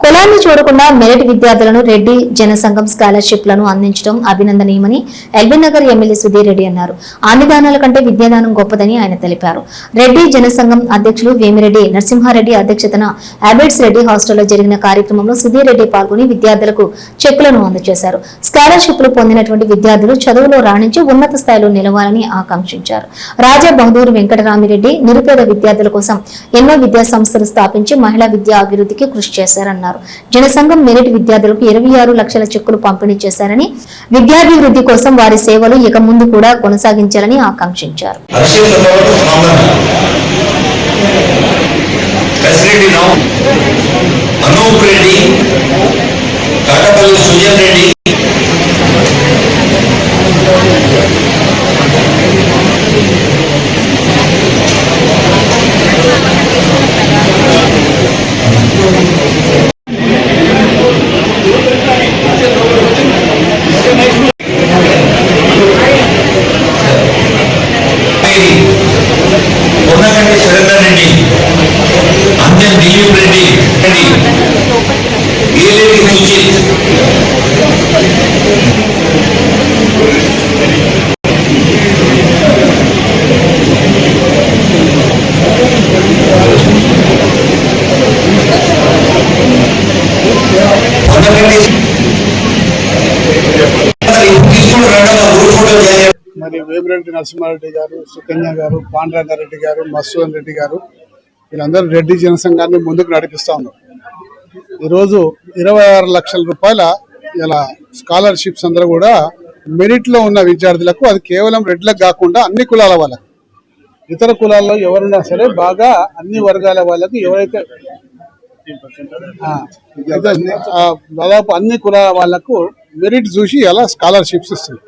కులాన్ని చూడకుండా మెరిట్ విద్యార్థులను రెడ్డి జనసంఘం స్కాలర్షిప్లను అందించడం అభినందనీయమని ఎల్బీ నగర్ ఎమ్మెల్యే సుధీర్ రెడ్డి అన్నారు. ఆమెదానాల కంటే విద్యాదానం గొప్పదని ఆయన తెలిపారు. రెడ్డి జనసంఘం అధ్యక్షులు వేమిరెడ్డి నరసింహారెడ్డి అధ్యక్షతన అబిడ్స్ రెడ్డి హాస్టల్లో జరిగిన కార్యక్రమంలో సుధీర్ రెడ్డి పాల్గొని విద్యార్థులకు చెక్కులను అందజేశారు. స్కాలర్షిప్లు పొందినటువంటి విద్యార్థులు చదువులో రాణించి ఉన్నత స్థాయిలో నిలవాలని ఆకాంక్షించారు. రాజా బహదూర్ వెంకటరామిరెడ్డి నిరుపేద విద్యార్థుల కోసం ఎన్నో విద్యా సంస్థలు స్థాపించి మహిళా విద్యా అభివృద్ధికి కృషి చేశారన్నారు. జనసంఘం మెరిట్ విద్యార్థులకు ఇరవై ఆరు లక్షల చెక్కులు పంపిణీ చేశారని విద్యాభివృద్ధి కోసం వారి సేవలు ఇక ముందు కూడా కొనసాగించాలని ఆకాంక్షించారు. అక్షయ్ మరి వేమిరెడ్డి నరసింహారెడ్డి గారు సుకన్య గారు పాండురంగారెడ్డి గారు మత్స్వన్ రెడ్డి గారు వీళ్ళందరూ రెడ్డి జనసంఘాన్ని ముందుకు నడిపిస్తా ఉన్నారు. ఈరోజు ఇరవై ఆరు లక్షల రూపాయల ఇలా స్కాలర్షిప్స్ అందరూ కూడా మెరిట్లో ఉన్న విద్యార్థులకు అది కేవలం రెడ్లకు కాకుండా అన్ని కులాల వాళ్ళకి. ఇతర కులాల్లో ఎవరున్నా సరే బాగా అన్ని వర్గాల వాళ్ళకి ఎవరైతే దాదాపు అన్ని కులాల వాళ్ళకు మెరిట్ చూసి అలా స్కాలర్షిప్స్ ఇస్తుంది.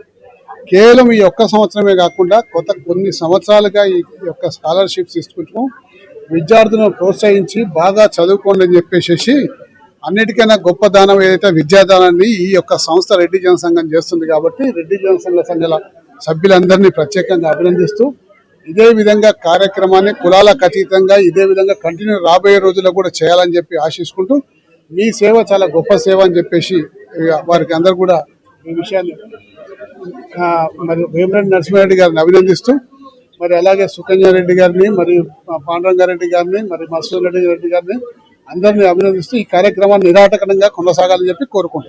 కేవలం ఈ ఒక్క సంవత్సరమే కాకుండా కొత్త కొన్ని సంవత్సరాలుగా ఈ యొక్క స్కాలర్షిప్స్ ఇస్తుంటాం విద్యార్థులను ప్రోత్సహించి బాగా చదువుకోండి అని చెప్పేసి అన్నిటికైనా గొప్ప దానం ఏదైతే విద్యాదానాన్ని ఈ యొక్క సంస్థ రెడ్డి జనసంఘం చేస్తుంది కాబట్టి రెడ్డి జనసంఘ సంఘాల సభ్యులందరినీ ప్రత్యేకంగా అభినందిస్తూ ఇదే విధంగా కార్యక్రమాన్ని కులాలకు అతీతంగా ఇదే విధంగా కంటిన్యూ రాబోయే రోజుల్లో కూడా చేయాలని చెప్పి ఆశిస్తుంటూ మీ సేవ చాలా గొప్ప సేవ అని చెప్పేసి ఇక వారికి అందరు కూడా ఈ విషయాన్ని మరి వేమిరెడ్డి నరసింహారెడ్డి గారిని అభినందిస్తూ మరి అలాగే సుకన్యారెడ్డి గారిని మరియు పాండురంగారెడ్డి గారిని మరి మసూర్ రెడ్డి రెడ్డి గారిని అందరినీ అభినందిస్తూ ఈ కార్యక్రమాన్ని నిరాటకరంగా కొనసాగాలని చెప్పి కోరుకుంటున్నాను